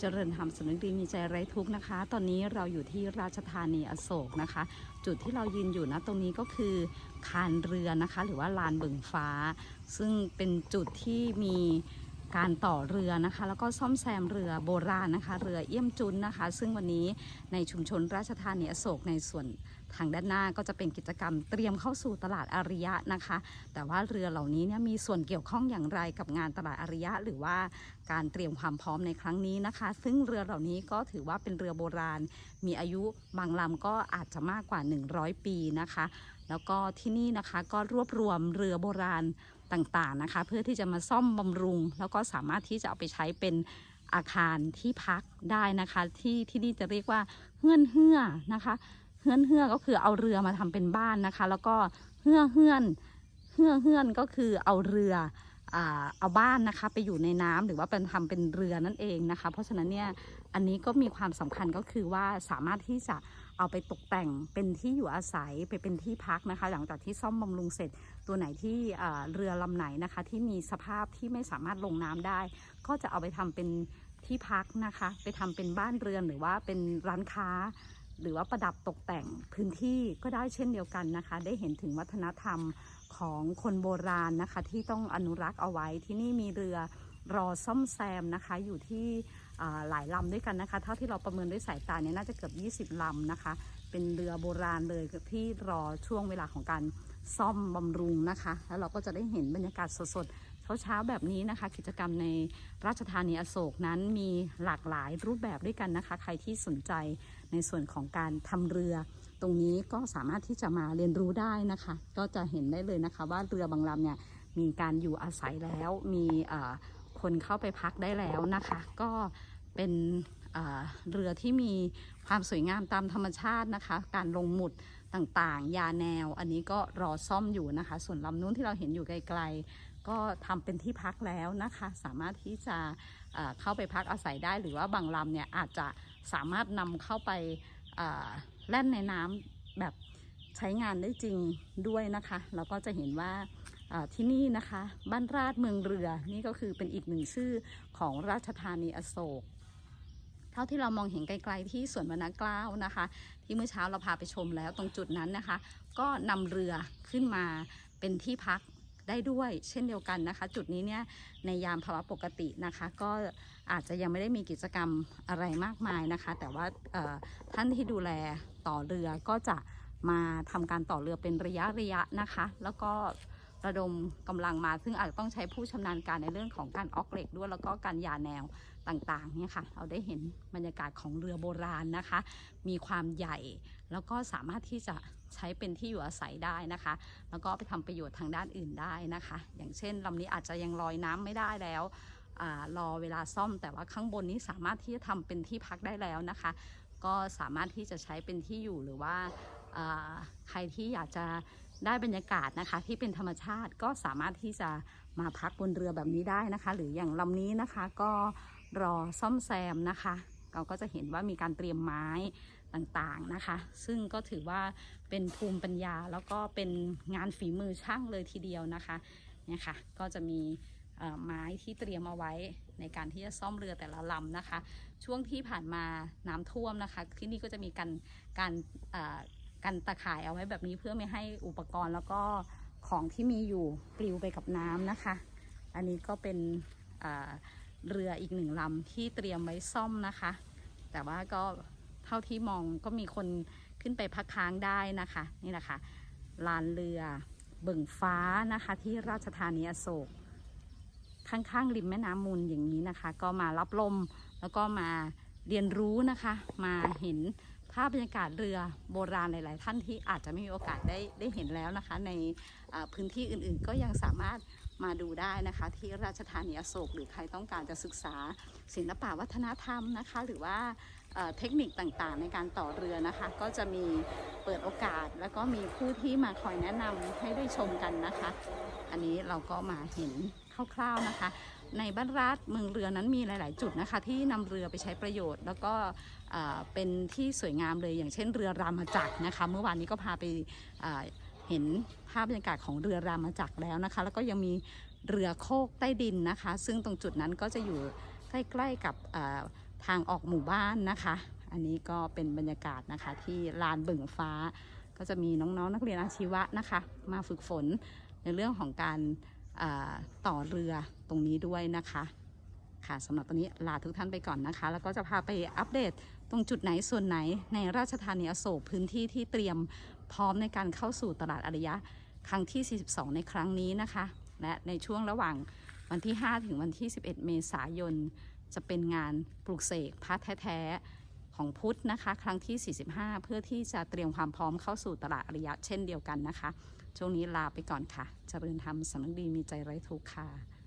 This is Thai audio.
เจริญธรรมสนุกดีมีใจไร้ทุกข์นะคะ ตอนนี้เราอยู่ที่ราชธานีอโศกนะคะ จุดที่เรายืนอยู่นะตรงนี้ก็คือคานเรือนะคะ หรือว่าลานเบิ่งฟ้า ซึ่งเป็นจุดที่มี การต่อเรือนะคะ แล้วก็ซ่อมแซมเรือโบราณนะคะ เรือเอี่ยมจุนนะคะ ซึ่งวันนี้ในชุมชนราชธานีอโศกในส่วนทางด้านหน้าก็จะเป็นกิจกรรมเตรียมเข้าสู่ตลาดอาริยะนะคะ แต่ว่าเรือเหล่านี้เนี่ยมีส่วนเกี่ยวข้องอย่างไรกับงานตลาดอาริยะ หรือว่าการเตรียมความพร้อมในครั้งนี้นะคะ ซึ่งเรือเหล่านี้ก็ถือว่าเป็นเรือโบราณ มีอายุบางลำก็อาจจะมากกว่า 100 ปีนะคะ แล้วก็ที่นี่นะคะก็รวบรวมเรือโบราณ ต่างๆนะคะ เพื่อที่จะมาซ่อมบำรุง แล้วก็สามารถที่จะเอาไปใช้เป็นอาคารที่พักได้นะคะ ที่ที่นี่จะเรียกว่าเฮือนเฮือนะคะเฮือนเฮือก็คือเอาเรือมาทำเป็นบ้านนะคะ แล้วก็เฮือเฮือนเฮือเฮือนก็คือเอาเรือเอาบ้านนะคะ ไปอยู่ในน้ำหรือว่าเป็นทำเป็นเรือนั่นเองนะคะ เพราะฉะนั้นเนี่ย อันนี้ก็มีความสำคัญก็คือว่าสามารถที่จะเอาไปตกแต่งเป็นที่อยู่อาศัยไปเป็นที่พักนะคะ หลังจากที่ซ่อมบำรุงเสร็จ ตัวไหนที่เรือลำไหนนะคะ ที่มีสภาพที่ไม่สามารถลงน้ำได้ ก็จะเอาไปทำเป็นที่พักนะคะ ไปทำเป็นบ้านเรือนหรือว่าเป็นร้านค้า หรือว่าประดับตกแต่งพื้นที่ก็ได้เช่นเดียวกันนะคะ ได้เห็นถึงวัฒนธรรมของคนโบราณนะคะ ที่ต้องอนุรักษ์เอาไว้ที่นี่มีเรือ รอซ่อมแซมนะคะอยู่ที่หลายลำด้วยกันนะคะ เท่าที่เราประเมินด้วยสายตาเนี่ยน่าจะเกือบ 20ลำนะคะ เป็นเรือโบราณเลยที่รอช่วงเวลาของการซ่อมบำรุงนะคะ แล้วเราก็จะได้เห็นบรรยากาศสดๆเช้าๆแบบนี้นะคะ กิจกรรมในราชธานีอโศกนั้นมีหลากหลายรูปแบบด้วยกันนะคะ ใครที่สนใจในส่วนของการทำเรือ ตรงนี้ก็สามารถที่จะมาเรียนรู้ได้นะคะ ก็จะเห็นได้เลยนะคะ ว่าเรือบางลำเนี่ยมีการอยู่อาศัยแล้วมีเอ่อ คนเข้าไปพักได้แล้วนะคะ ก็เป็นเเรือที่มีความสวยงามตามธรรมชาตินะคะ การลงหมุดต่างๆ ยาแนว อันนี้ก็รอซ่อมอยู่นะคะ ส่วนลำนู้นที่เราเห็นอยู่ไกลๆ ก็ทำเป็นที่พักแล้วนะคะ สามารถที่จะเเข้าไปพักอาศัยได้หรือว่าบางลำเนี่ยอาจจะสามารถนำเข้าไปเอ่อแล่นในน้ำแบบใช้งานได้จริงด้วยนะคะ เราก็จะเห็นว่า ที่นี่นะคะ บ้านราชเมืองเรือ นี่ก็คือเป็นอีกหนึ่งชื่อของราชธานีอโศก เท่าที่เรามองเห็นไกลๆที่สวนวรรณกล้าวนะคะ ที่เมื่อเช้าเราพาไปชมแล้วตรงจุดนั้นนะคะ ก็นำเรือขึ้นมาเป็นที่พักได้ด้วยเช่นเดียวกันนะคะ จุดนี้เนี่ยในยามภาวะปกตินะคะ ก็อาจจะยังไม่ได้มีกิจกรรมอะไรมากมายนะคะ แต่ว่าท่านที่ดูแลต่อเรือก็จะมาทำการต่อเรือเป็นระยะระยะนะคะ แล้วก็ ระดมกำลังมา ซึ่งอาจจะต้องใช้ผู้ชำนาญการในเรื่องของการออกเหล็กด้วยแล้วก็การยาแนวต่างๆเนี่ยค่ะ เราได้เห็นบรรยากาศของเรือโบราณนะคะ มีความใหญ่แล้วก็สามารถที่จะใช้เป็นที่อยู่อาศัยได้นะคะ แล้วก็ไปทำประโยชน์ทางด้านอื่นได้นะคะ อย่างเช่นลำนี้อาจจะยังลอยน้ำไม่ได้แล้วอรอเวลาซ่อมแต่ว่าข้างบนนี้สามารถที่จะทำเป็นที่พักได้แล้วนะคะ ก็สามารถที่จะใช้เป็นที่อยู่หรือว่าใครที่อยากจะ ได้บรรยากาศนะคะ ที่เป็นธรรมชาติก็สามารถที่จะมาพักบนเรือแบบนี้ได้นะคะ หรืออย่างลำนี้นะคะก็รอซ่อมแซมนะคะ เราก็จะเห็นว่ามีการเตรียมไม้ต่างๆนะคะ ซึ่งก็ถือว่าเป็นภูมิปัญญาแล้วก็เป็นงานฝีมือช่างเลยทีเดียวนะคะเนี่ยค่ะก็จะมีไม้ที่เตรียมเอาไว้ในการที่จะซ่อมเรือแต่ละลำนะคะ ช่วงที่ผ่านมาน้ำท่วมนะคะ ที่นี่ก็จะมีการการ กันตะข่ายเอาไว้แบบนี้เพื่อไม่ให้อุปกรณ์แล้วก็ของที่มีอยู่ปลิวไปกับน้ำนะคะ อันนี้ก็เป็นเรืออีกหนึ่งลำที่เตรียมไว้ซ่อมนะคะ แต่ว่าก็เท่าที่มองก็มีคนขึ้นไปพักค้างได้นะคะนี่แหละคะลานเรือเบิ่งฟ้านะคะที่ราชธานีอโศก ข้างๆริมแม่น้ำมูลอย่างนี้นะคะ ก็มารับลมแล้วก็มาเรียนรู้นะคะ มาเห็น ภาพบรรยากาศเรือโบราณหลาย ๆ ท่านที่อาจจะไม่มีโอกาสได้ได้เห็นแล้วนะคะ ในพื้นที่อื่น ๆ ก็ยังสามารถมาดูได้นะคะ ที่ราชธานีอโศกหรือใครต้องการจะศึกษาศิลปวัฒนธรรมนะคะ หรือว่าเอ่อเทคนิคต่างๆ ในการต่อเรือนะคะ ก็จะมีเปิดโอกาสแล้วก็มีผู้ที่มาคอยแนะนำให้ได้ชมกันนะคะ อันนี้เราก็มาเห็น คร่าวๆนะคะ ในบ้านราชเมืองเรือนั้นมีหลาย ๆ จุดนะคะ ที่นำเรือไปใช้ประโยชน์ แล้วก็เป็นที่สวยงามเลยอย่างเช่นเรือรามาจักรนะคะ เมื่อวานนี้ก็พาไปเห็นภาพบรรยากาศของเรือรามาจักรแล้วนะคะ แล้วก็ยังมีเรือโคกใต้ดินนะคะ ซึ่งตรงจุดนั้นก็จะอยู่ใกล้ ๆ กับทางออกหมู่บ้านนะคะ อันนี้ก็เป็นบรรยากาศนะคะที่ลานบึ่งฟ้า ก็จะมีน้องๆนนักเรียนอาชีวะนะคะ มาฝึกฝนในเรื่องของการ ต่อเรือตรงนี้ด้วยนะคะค่ะสำหรับตอนนี้ลาทุกท่านไปก่อนนะคะ แล้วก็จะพาไปอัปเดตตรงจุดไหนส่วนไหนในราชธานีอโศกพื้นที่ที่เตรียมพร้อมในการเข้าสู่ตลาดอารยะครั้งที่ 42 ในครั้งนี้นะคะ และในช่วงระหว่างวันที่ 5 ถึงวันที่ 11 เมษายน จะเป็นงานปลูกเสกพระแท้ๆของพุทธนะคะ ครั้งที่ 45 เพื่อที่จะเตรียมความพร้อมเข้าสู่ตลาดอารยะเช่นเดียวกันนะคะ ช่วงนี้ลาไปก่อนค่ะเจริญธรรมสำนึกดีมีใจไร้ทุกข์ค่ะ